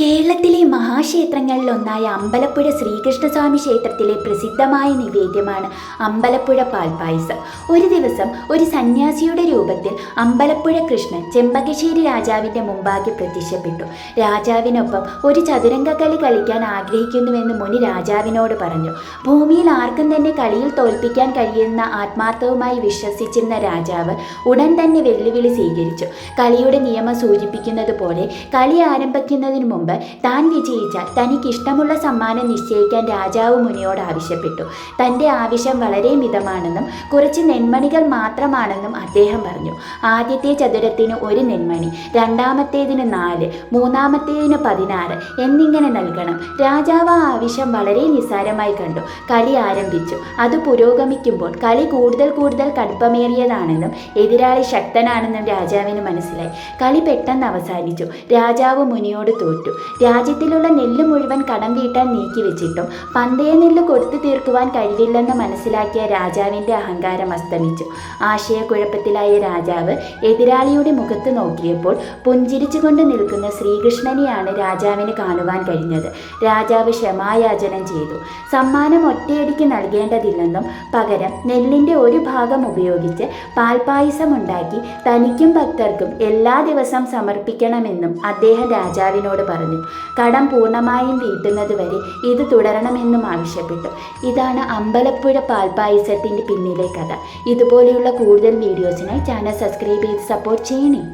കേരളത്തിലെ മഹാക്ഷേത്രങ്ങളിലൊന്നായ അമ്പലപ്പുഴ ശ്രീകൃഷ്ണസ്വാമി ക്ഷേത്രത്തിലെ പ്രസിദ്ധമായ നിവേദ്യമാണ് അമ്പലപ്പുഴ പാൽപായസം ഒരു ദിവസം ഒരു സന്യാസിയുടെ രൂപത്തിൽ അമ്പലപ്പുഴ കൃഷ്ണൻ ചെമ്പകശ്ശേരി രാജാവിന്റെ മുമ്പാകെ പ്രത്യക്ഷപ്പെട്ടു. രാജാവിനൊപ്പം ഒരു ചതുരംഗ കളി കളിക്കാൻ ആഗ്രഹിക്കുന്നുവെന്ന് മുനി രാജാവിനോട് പറഞ്ഞു. ഭൂമിയിൽ ആർക്കും തന്നെ കളിയിൽ തോൽപ്പിക്കാൻ കഴിയുന്ന ആത്മാർത്ഥവുമായി വിശ്വസിച്ചിരുന്ന രാജാവ് ഉടൻ തന്നെ വെല്ലുവിളി സ്വീകരിച്ചു. കളിയുടെ നിയമം സൂചിപ്പിക്കുന്നത് പോലെ കളി ആരംഭിക്കുന്നതിന് മുമ്പ് താൻ വിജയിച്ചാൽ തനിക്ക് ഇഷ്ടമുള്ള സമ്മാനം നിശ്ചയിക്കാൻ രാജാവ് മുനിയോട് ആവശ്യപ്പെട്ടു. തന്റെ ആവശ്യം വളരെ മിതമാണെന്നും കുറച്ച് നെന്മണികൾ മാത്രമാണെന്നും അദ്ദേഹം പറഞ്ഞു. ആദ്യത്തെ ചതുരത്തിന് ഒരു നെന്മണി രണ്ടാമത്തേതിന് നാല് മൂന്നാമത്തേതിന് പതിനാറ് എന്നിങ്ങനെ നൽകണം. രാജാവ് ആ ആവശ്യം വളരെ നിസ്സാരമായി കണ്ടു. കളി ആരംഭിച്ചു. അത് പുരോഗമിക്കുമ്പോൾ കളി കൂടുതൽ കൂടുതൽ കടുപ്പമേറിയതാണെന്നും എതിരാളി ശക്തനാണെന്നും രാജാവിന് മനസ്സിലായി. കളി പെട്ടെന്ന് അവസാനിച്ചു. രാജാവ് മുനിയോട് തോറ്റു. രാജ്യത്തിലുള്ള നെല്ല് മുഴുവൻ കടം വീട്ടാൻ നീക്കിവെച്ചിട്ടും പന്തയ നെല്ല് കൊടുത്തു തീർക്കുവാൻ കഴിവില്ലെന്ന് മനസ്സിലാക്കിയ രാജാവിന്റെ അഹങ്കാരം അസ്തമിച്ചു. ആശയക്കുഴപ്പത്തിലായ രാജാവ് എതിരാളിയുടെ മുഖത്ത് നോക്കിയപ്പോൾ പുഞ്ചിരിച്ചുകൊണ്ട് നിൽക്കുന്ന ശ്രീകൃഷ്ണനെയാണ് രാജാവിന് കാണുവാൻ കഴിഞ്ഞത്. രാജാവ് ക്ഷമായാചനം ചെയ്തു. സമ്മാനം ഒറ്റയടിക്ക് നൽകേണ്ടതില്ലെന്നും പകരം നെല്ലിന്റെ ഒരു ഭാഗം ഉപയോഗിച്ച് പാൽപായസം ഉണ്ടാക്കി തനിക്കും ഭക്തർക്കും എല്ലാ ദിവസം സമർപ്പിക്കണമെന്നും അദ്ദേഹം രാജാവിനോട് പറഞ്ഞു. കടം പൂർണമായും വീട്ടുന്നത് വരെ ഇത് തുടരണമെന്നും ആവശ്യപ്പെട്ടു. ഇതാണ് അമ്പലപ്പുഴ പാൽപായസത്തിന്റെ പിന്നിലെ കഥ. ഇതുപോലെയുള്ള കൂടുതൽ വീഡിയോസിനായി ചാനൽ സബ്സ്ക്രൈബ് ചെയ്ത് സപ്പോർട്ട് ചെയ്യണേ.